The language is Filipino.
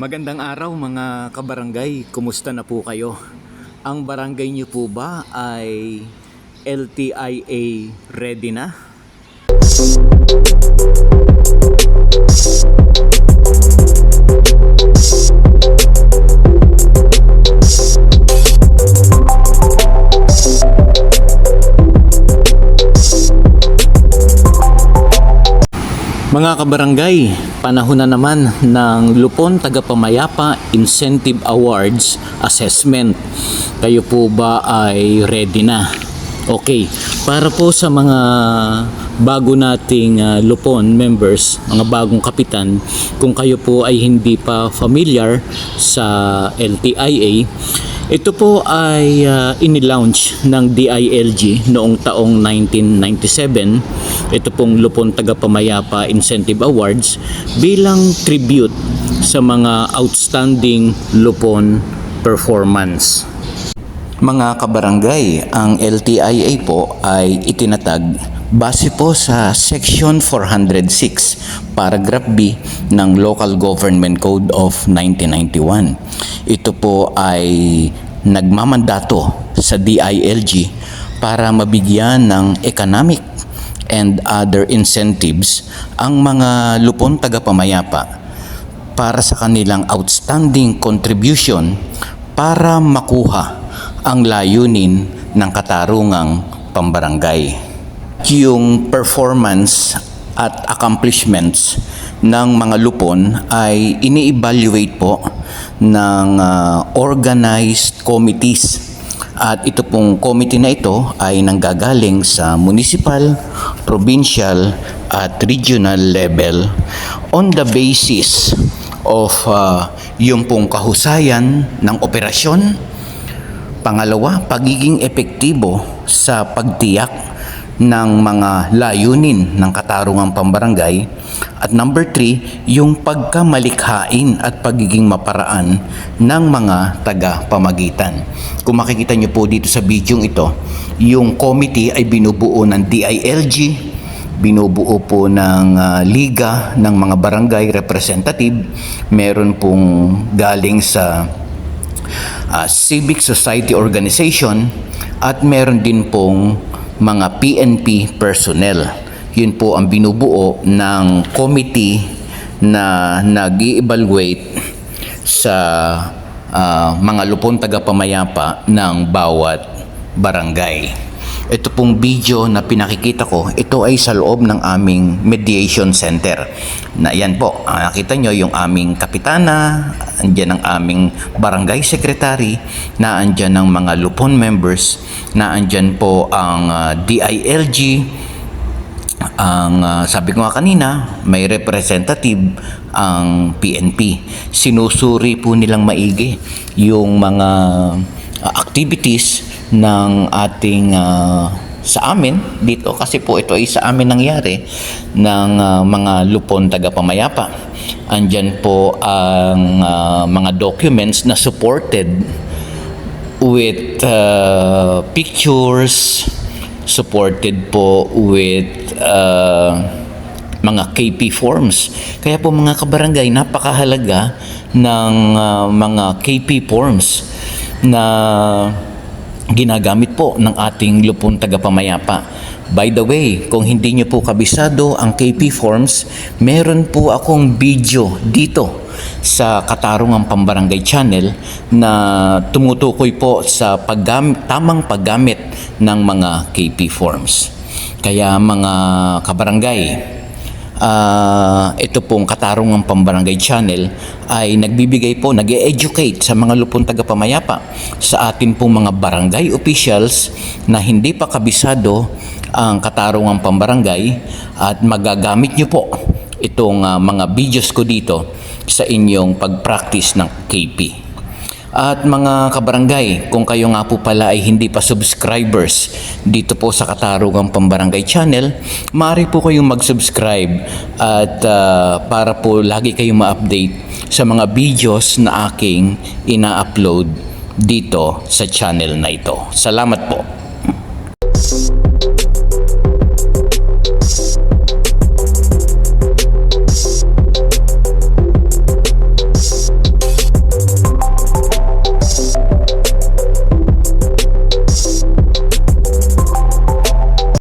Magandang araw mga kabarangay, kumusta na po kayo? Ang barangay niyo po ba ay LTIA ready na? Mga kabarangay, panahon na naman ng Lupon Tagapamayapa Incentive Awards Assessment. Kayo po ba ay ready na? Okay, para po sa mga bago nating ah, Lupon members, mga bagong kapitan, kung kayo po ay hindi pa familiar sa LTIA, ito po ay uh, inilaunch ng DILG noong taong 1997. Ito pong Lupon Tagapamayapa Incentive Awards bilang tribute sa mga outstanding Lupon performance. Mga kabarangay, ang LTIA po ay itinatag base po sa Section 406, Paragraph B ng Local Government Code of 1991. Ito po ay nagmamandato sa DILG para mabigyan ng economic and other incentives ang mga lupon tagapamayapa para sa kanilang outstanding contribution para makuha ang layunin ng katarungang pambarangay. Yung performance at accomplishments ng mga lupon ay ini-evaluate po ng ah, organized committees at ito pong committee na ito ay nanggagaling sa municipal, provincial at regional level on the basis of uh, yung pong kahusayan ng operasyon. Pangalawa, pagiging epektibo sa pagtiyak ng mga layunin ng katarungang pambarangay. At number three, yung pagkamalikhain at pagiging maparaan ng mga taga-pamagitan. Kung makikita nyo po dito sa video ito, yung committee ay binubuo ng DILG, binubuo po ng ah, liga ng mga barangay representative, meron pong galing sa ah, civic society organization at meron din pong mga PNP personnel. Yun po ang binubuo ng committee na nag evaluate sa ah, mga lupon tagapamayapa ng bawat barangay. Ito pong video na pinakikita ko, ito ay sa loob ng aming mediation center. Na yan po, ah, nakita nyo yung aming kapitana, andyan ang aming barangay secretary, na andyan ang mga lupon members, na andyan po ang ah, DILG, ang ah, sabi ko nga kanina, may representative ang PNP. Sinusuri po nilang maigi yung mga ah, activities ng ating ah, sa amin dito kasi po ito ay sa amin nangyari ng ah, mga lupon tagapamayapa. Andyan po ang ah, mga documents na supported with uh, pictures, supported po with uh, mga KP forms. Kaya po mga kabarangay, napakahalaga ng uh, mga KP forms na ginagamit po ng ating lupon tagapamayapa. By the way, kung hindi nyo po kabisado ang KP forms, meron po akong video dito sa Katarungang Pambarangay Channel na tumutukoy po sa paggam- tamang paggamit ng mga KP forms. Kaya mga kabarangay, Ah, ito pong Katarungang Pambarangay Channel ay nagbibigay po, nag educate sa mga lupon tagapamayapa sa atin pong mga barangay officials na hindi pa kabisado ang Katarungang Pambarangay at magagamit nyo po itong ah, mga videos ko dito sa inyong pag-practice ng KP. At mga kabarangay, kung kayo nga po pala ay hindi pa subscribers dito po sa Katarungang Pambarangay Channel, maaari po kayong mag-subscribe at ah, para po lagi kayong ma-update sa mga videos na aking ina-upload dito sa channel na ito. Salamat po.